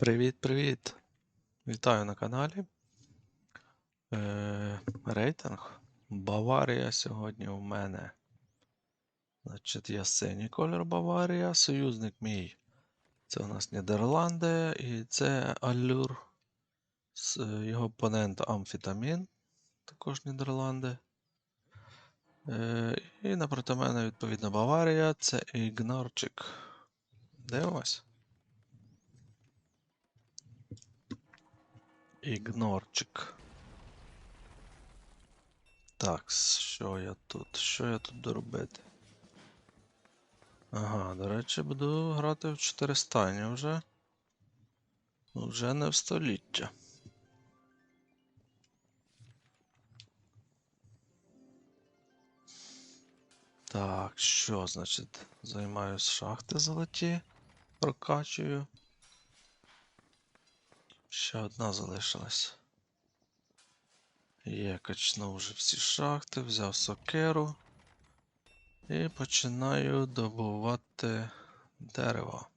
Привіт-привіт! Вітаю на каналі. Е, рейтинг. Баварія сьогодні у мене. Значить, я синій кольор Баварія, союзник мій. Це у нас Нідерланди і це Алюр. З е, його опонент Амфітамін, також Нідерланди. Е, і напроти мене, відповідно, Баварія, це Ігнорчик. Дивимось. Ігнорчик. Так, що я тут? Що я тут буду робити? Ага, до речі, буду грати в 400 вже. Ну, Вже не в століття. Так, що, значить, займаюсь шахти золоті, прокачую. Ще одна залишилась. Є, качнув вже всі шахти, взяв сокеру і починаю добувати дерево.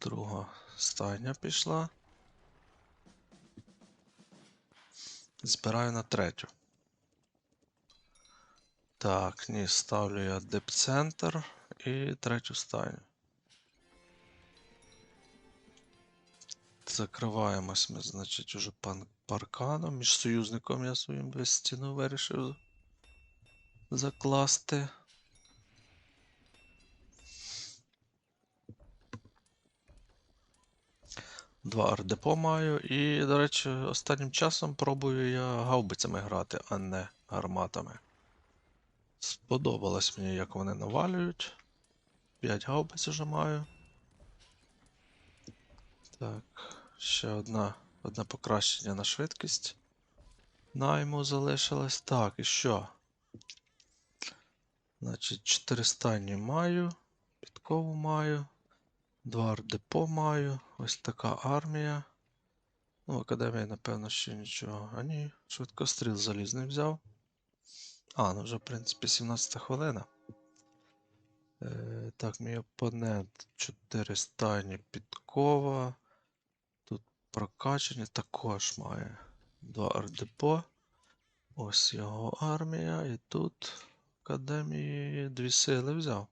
Друга стайня пішла. Збираю на третю. Так, ні, ставлю я депцентр і третю стайню. Закриваємось ми, значить, уже пан парканом. Між союзником я своїм десь стіну вирішив закласти. Два ардепо маю. І, до речі, останнім часом пробую я гаубицями грати, а не гарматами. Сподобалось мені, як вони навалюють. 5 гаубиць вже маю. Так, ще одна, одне покращення на швидкість. Найму залишилось. Так, і що? Значить, 400 маю, підкову маю, два ардепо маю, ось така армія. Ну, в академії, напевно, ще нічого. А ні, швидкостріл залізний взяв. А, ну вже, в принципі, 17 хвилина. Е, так, мій опонент 400 підкова. Прокачання також має два ардепо. Ось його армія. І тут академії дві сили взяв.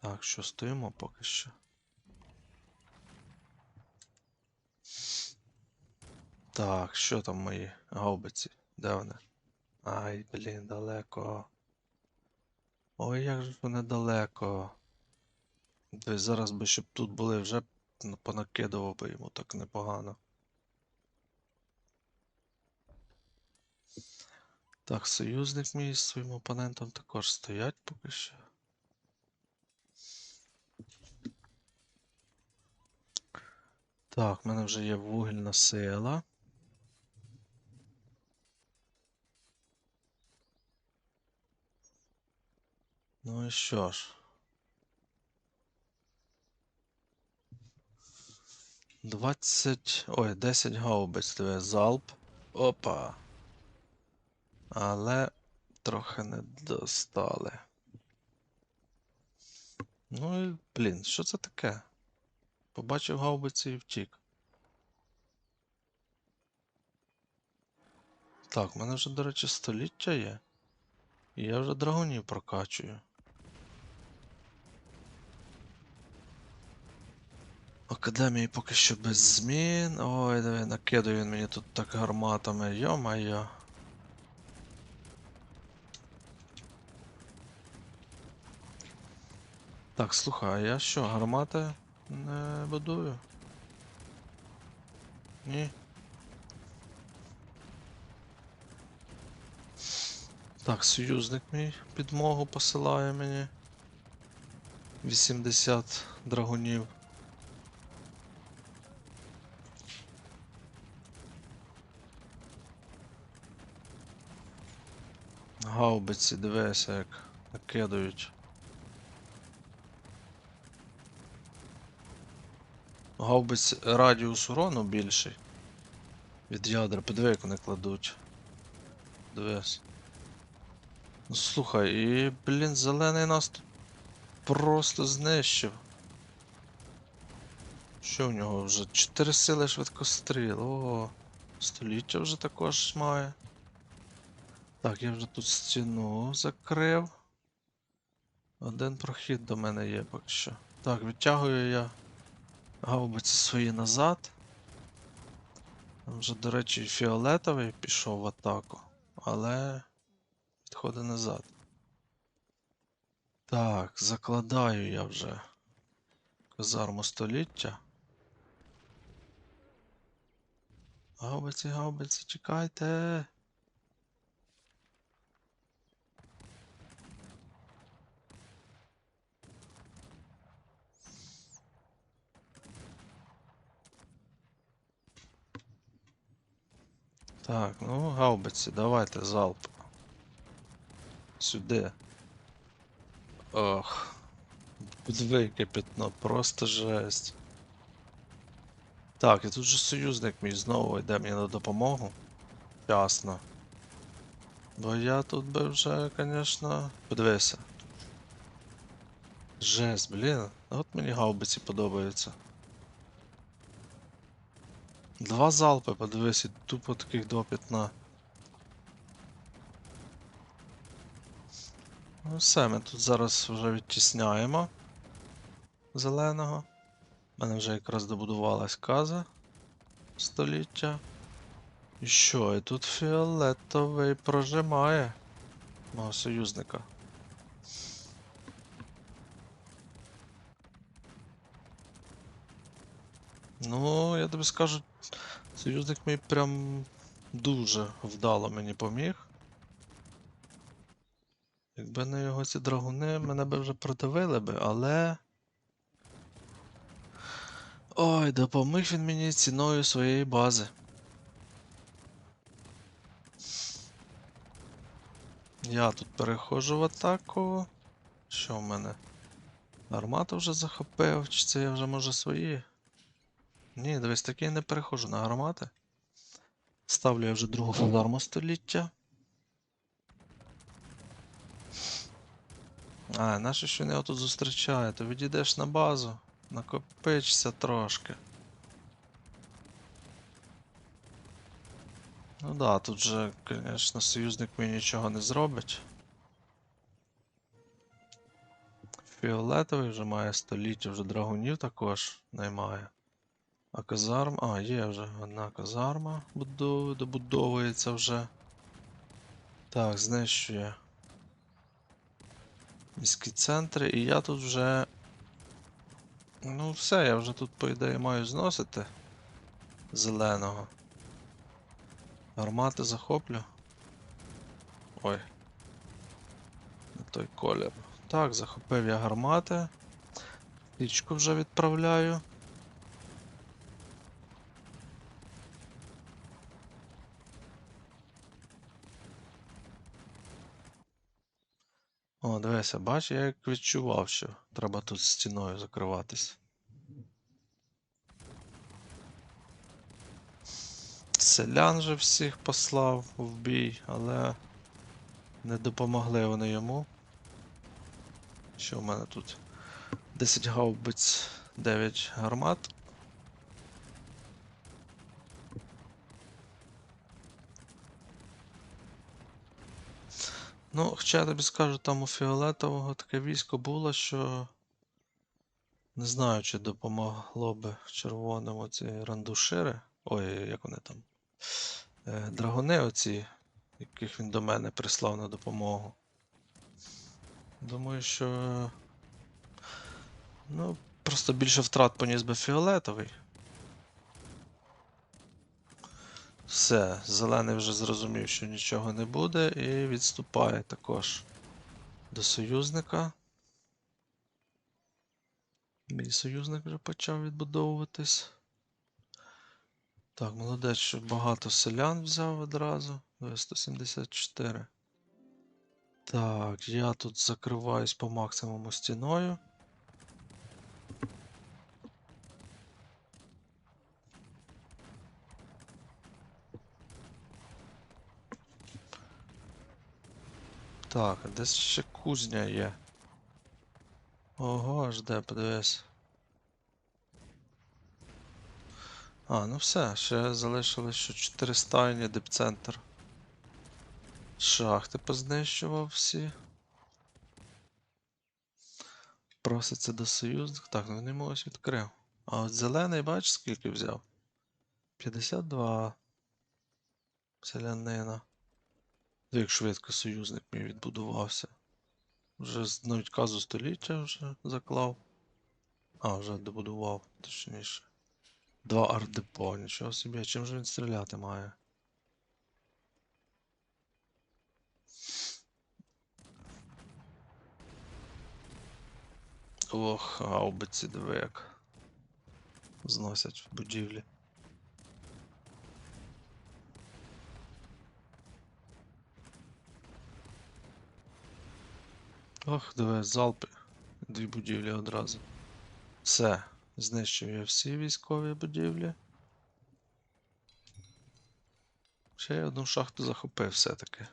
Так, що стоїмо поки що. Так, що там мої гаубиці? Де вони? Ай, блін, далеко. Ой, як же вони далеко. Десь зараз би, щоб тут були, вже б понакидував би йому так непогано. Так, союзник мій з своїм опонентом також стоять поки що. Так, в мене вже є вугільна сила. Ну і що ж? Двадцять. Ой, 10 гаубиць, диви, залп. Опа. Але трохи не достали. Ну і, блін, що це таке? Побачив гаубиці і втік. Так, в мене вже, до речі, століття є. І я вже драгунів прокачую. Академії поки що без змін. Ой, диви, накидує він мені тут так гарматами. Йо-майо. Так, слухай, а я що, гармати не будую? Ні. Так, союзник мій підмогу посилає мені. 80 драгунів. Гаубиці, дивися, як накидають. Гаубиць радіус урону більший. Від ядер, подиви, як вони кладуть. Дивись. Ну, Слухай, і, блін, зелений нас тут просто знищив. Що в нього вже? 4 сили швидкостріл. О, століття вже також має. Так, я вже тут стіну закрив. Один прохід до мене є поки що. Так, відтягую я гаубиці свої назад. Там вже, до речі, фіолетовий пішов в атаку, але відходить назад. Так, закладаю я вже казарму століття. Гаубиці, гаубиці, чекайте. Так, ну, гаубиці, давайте залп. Сюди. Ох. Пятно, просто жесть. Так, і тут же союзник мій знову йде мені на допомогу. Ясно. Бо я тут би вже, конечно, подивися. Жесть, блін. От мені гаубиці подобаються. Два залпи, подивись, і тупо таких два п'ятна. Ну все, ми тут зараз вже відтісняємо зеленого. У мене вже якраз добудувалась каза століття. І що, і тут фіолетовий прожимає мого союзника. Ну, я тобі скажу, союзник мій прям дуже вдало мені поміг. Якби не його ці драгуни, мене би вже продавили би, але. Ой, допоміг він мені ціною своєї бази. Я тут переходжу в атаку. Що в мене? Армату вже захопив, чи це я вже може свої? Ні, дивись, таки не переходжу на гармати. Ставлю я вже другу казарму століття. А, наше що не отут зустрічає, то відійдеш на базу, накопичся трошки. Ну да, тут же, звісно, союзник мені нічого не зробить. Фіолетовий вже має століття, вже драгунів також наймає. А казарм. А, є вже одна казарма будов... добудовується вже. Так, знищує міські центри, і я тут вже. Ну, все, я вже тут, по ідеї, маю зносити зеленого. Армати захоплю. Ой. Не той колір. Так, захопив я гармати. Річку вже відправляю. О, дивися, бач, я як відчував, що треба тут стіною закриватись. Селян же всіх послав в бій, але не допомогли вони йому. Що в мене тут? 10 гаубиць, 9 гармат. Ну, хоча я тобі скажу, там у фіолетового таке військо було, що не знаю, чи допомогло би червоному ці рандушири. Ой, як вони там. Е, драгони оці, яких він до мене прислав на допомогу. Думаю, що. Ну, просто більше втрат поніс би фіолетовий. Все, зелений вже зрозумів, що нічого не буде, і відступає також до союзника. Мій союзник вже почав відбудовуватись. Так, молодець, що багато селян взяв одразу. Е, 174. Так, я тут закриваюсь по максимуму стіною. Так, десь ще кузня є. Ого, аж де, подивись. А, ну все, ще залишилось ще 4 стайні, дипцентр. Шахти познищував всі. Проситься до союзних. Так, ну він йому ось відкрив. А от зелений, бачиш, скільки взяв? 52. Селянина. Як швидко союзник мій відбудувався. Вже навіть казу століття вже заклав. А, вже добудував, точніше. Два ардепо, нічого собі. Чим же він стріляти має? Ох, гаубиці диви як. Зносять в будівлі. Ох, диви, залпи. Дві будівлі одразу. Все. Знищив я всі військові будівлі. Ще я одну шахту захопив все-таки.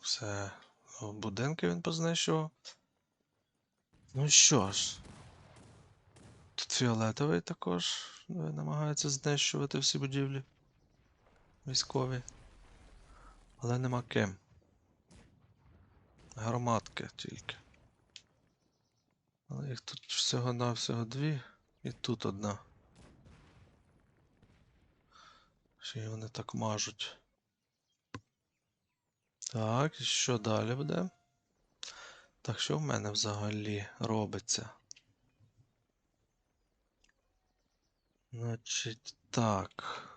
Все. Будинки він познищував. Ну що ж. Тут фіолетовий також е, намагається знищувати всі будівлі. Військові. Але нема ким. Громадки тільки. Але їх тут всього-навсього дві. І тут одна. Ще й вони так мажуть. Так, і що далі буде? Так, що в мене взагалі робиться? Значить, так.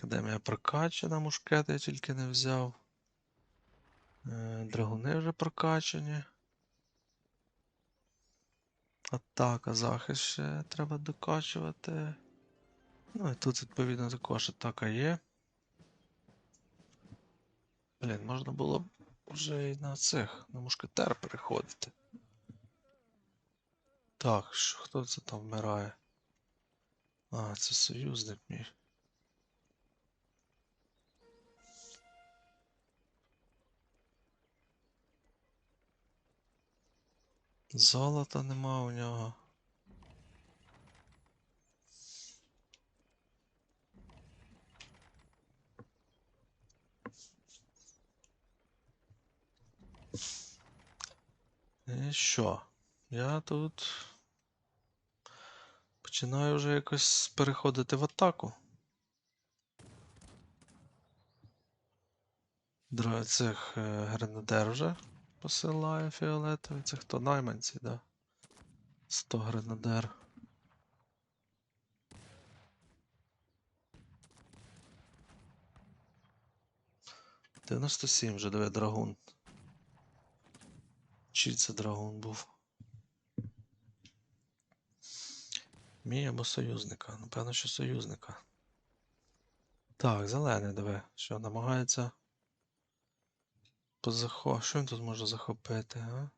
Академія прокачана, мушкети я тільки не взяв. Е, Драгуни вже прокачані. Атака, захист ще треба докачувати. Ну і тут, відповідно, також атака є. Блін, можна було б вже і на цих, на мушкетер переходити. Так, що, хто це там вмирає? А, це союзник мій. Золота нема у нього. І що? Я тут починаю вже якось переходити в атаку. Друге, цих е, гренадер вже посилає фіолетовий. Це хто найманці, да? 100 гренадер. Дев'яносто сім вже диви драгун. Чи це драгун був? Мій або союзника. Напевно, що союзника. Так, зелений диви. Що намагається. Позахо... Що він тут може захопити, а?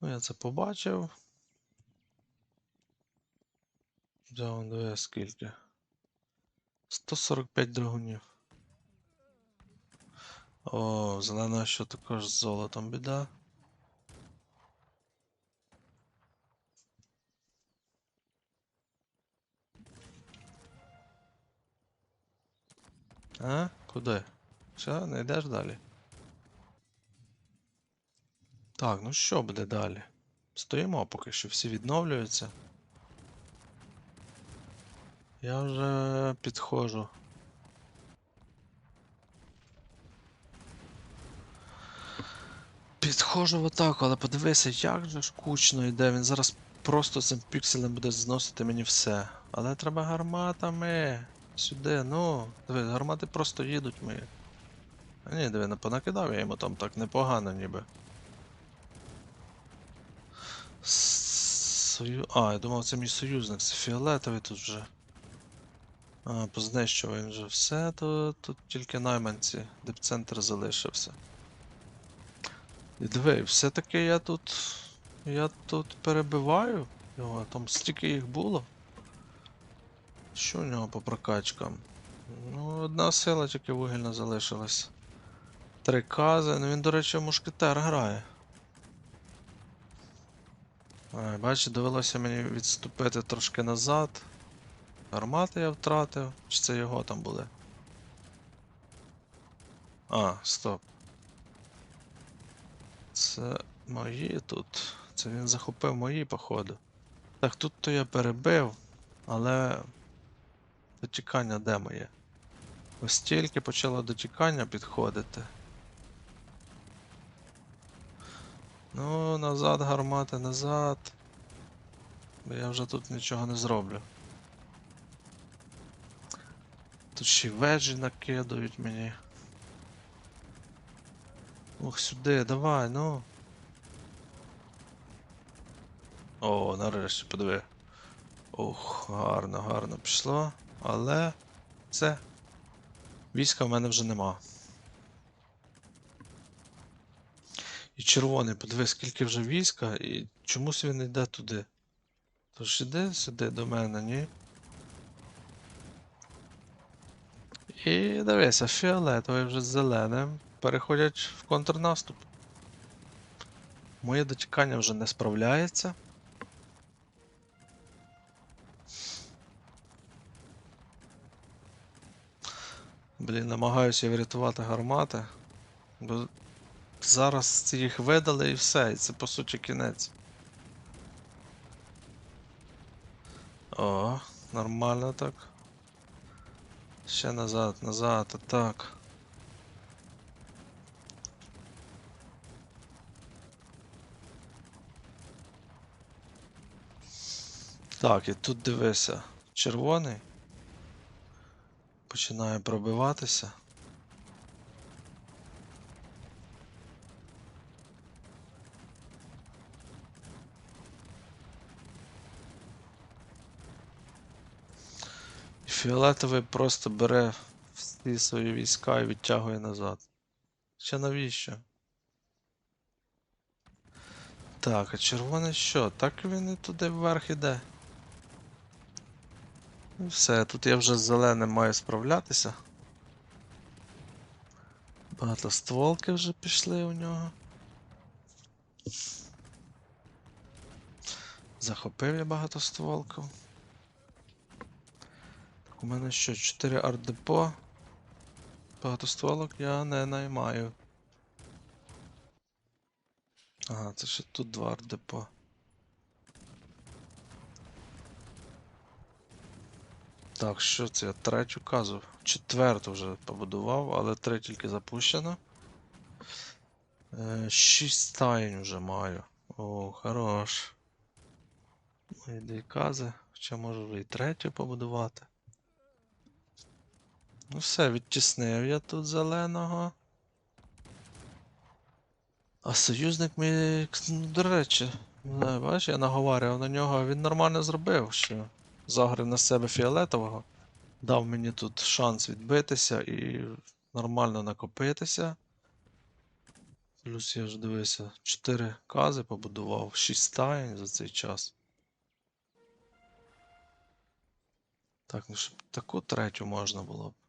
Ну, я це побачив. Взяв он диви скільки. 145 драгунів. О, зелена що також з золотом біда. А? Куди? Все, не йдеш далі? Так, ну що буде далі? Стоїмо поки що, всі відновлюються. Я вже підходжу. Підходжу в атаку, але подивися, як же ж кучно йде. Він зараз просто цим пікселем буде зносити мені все. Але треба гарматами. Сюди, ну. Диви, гармати просто їдуть мої. Ні, диви, понакидав я йому там так непогано ніби. Сою... А, я думав, це мій союзник, це фіолетовий тут вже. А, познищував вже все, то тут тільки найманці, дипцентр залишився. І диви, все-таки я тут. Я тут перебиваю його, там стільки їх було. Що у нього по прокачкам? Ну, одна сила тільки вугільна залишилась. Три кази. Ну він, до речі, мушкетер грає. А, бачиш, довелося мені відступити трошки назад. Гармати я втратив. Чи це його там були? А, стоп. Це мої тут. Це він захопив мої, походу. Так, тут то я перебив, але. Дотікання де моє? Ось тільки почало дотікання підходити. Ну, назад, гармати, назад. Бо я вже тут нічого не зроблю. Тут ще й вежі накидають мені. Ох, сюди, давай, ну. О, нарешті, подиви. Ох, гарно, гарно пішло. Але це. Війська в мене вже нема. Червоний, подиви, скільки вже війська, і чомусь він йде туди. Тож іди сюди до мене, ні? І дивися, фіолетовий вже зеленим переходять в контрнаступ. Моє дотікання вже не справляється. Блін, намагаюся врятувати гармати. Зараз їх видали і все, і це по суті кінець. О, нормально так. Ще назад, назад, так. Так, і тут дивися. Червоний. Починає пробиватися. Фіолетовий просто бере всі свої війська і відтягує назад. Ще навіщо? Так, а червоний що? Так він і туди вверх іде. Ну все, тут я вже з зеленим маю справлятися. Багатостволки вже пішли у нього. Захопив я багатостволку. У мене що, 4 арт-депо. Багатостволок я не наймаю. Ага, це ще тут два арт-депо. Так, що це? Я третю казу. Четверту вже побудував, але три тільки запущено. Е, шість стаєнь вже маю. О, хорош. Мої дві кази. Хоча можу вже і третю побудувати. Ну все, відтіснив я тут зеленого. А союзник мій, ну, до речі, не, бачиш, я наговарював на нього, він нормально зробив, що загрив на себе фіолетового, дав мені тут шанс відбитися і нормально накопитися. Плюс я ж дивився, 4 кази побудував, 6 стаєнь за цей час. Так, ну щоб таку третю можна було б.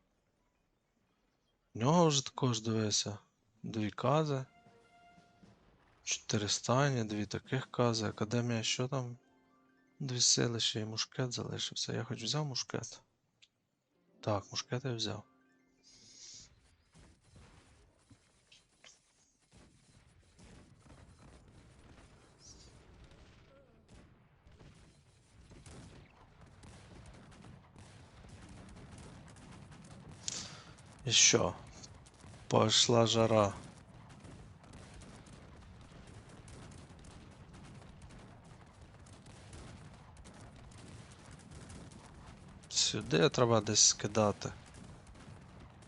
В нього вже також дивися. Дві кази. Чотири стайні, дві таких кази. Академія, що там? Дві сили ще й мушкет залишився. Я хоч взяв мушкет. Так, мушкет я взяв. І що? Пошла жара. Сюди треба десь скидати.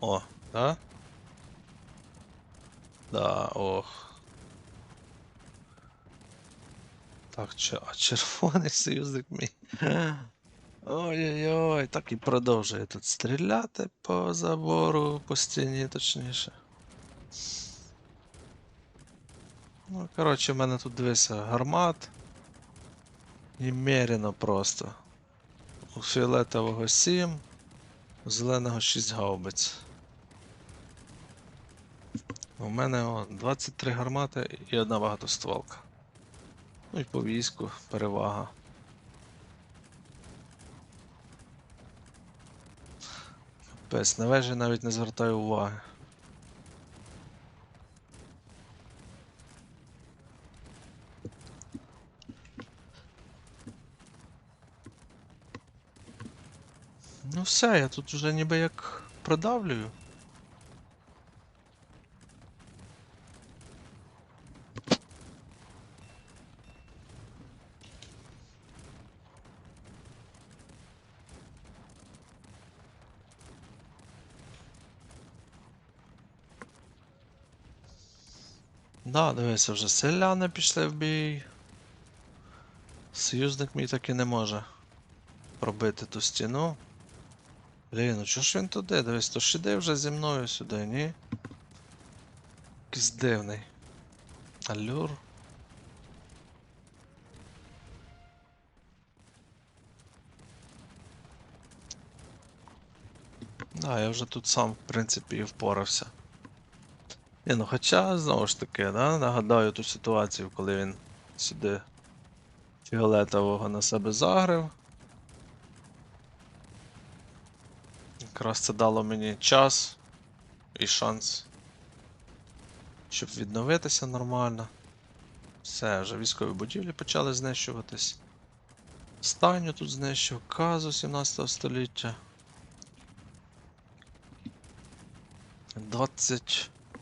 О, да? Да, ох. Так, че, а червоний союзник мій. Ой-ой-ой, так і продовжує тут стріляти по забору, по стіні, точніше. Ну, коротше, в мене тут дивися гармат. Немерено просто. у фіолетового 7, у зеленого 6 гаубиць. У мене о, 23 гармати і одна багатостволка. Ну і по війську перевага. Капець, на вежі навіть не звертаю уваги. Ну все, я тут вже ніби як продавлюю. Да, дивися, вже селяни пішли в бій. Союзник мій таки не може пробити ту стіну. Блін, ну чого ж він туди? Дивись, то ж іде вже зі мною сюди, ні? Якийсь дивний. Алюр. Да, я вже тут сам, в принципі, і впорався. Ні, ну хоча, знову ж таки, да, нагадаю ту ситуацію, коли він сюди фіолетового на себе загрив. Якраз це дало мені час і шанс, щоб відновитися нормально. Все, вже військові будівлі почали знищуватись. Стайню тут знищив, казу 17 століття.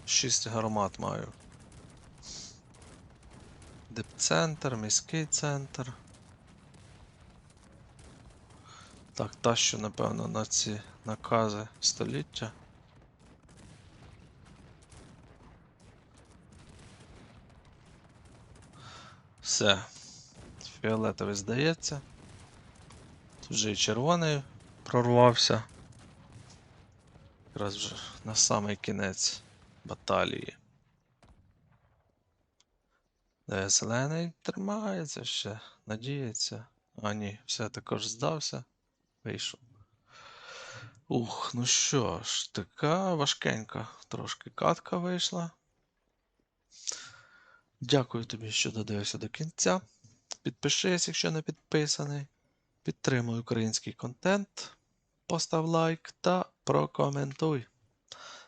26 гармат маю. Депцентр, міський центр. Так, та що, напевно, на ці накази століття. Все. Фіолетовий здається. Тут вже і червоний прорвався. Якраз вже на самий кінець баталії. Де зелений тримається ще, надіється. А ні, все також здався. Вийшов. Ух, ну що ж, така важкенька трошки катка вийшла. Дякую тобі, що додивився до кінця. Підпишись, якщо не підписаний. Підтримуй український контент. Постав лайк та прокоментуй.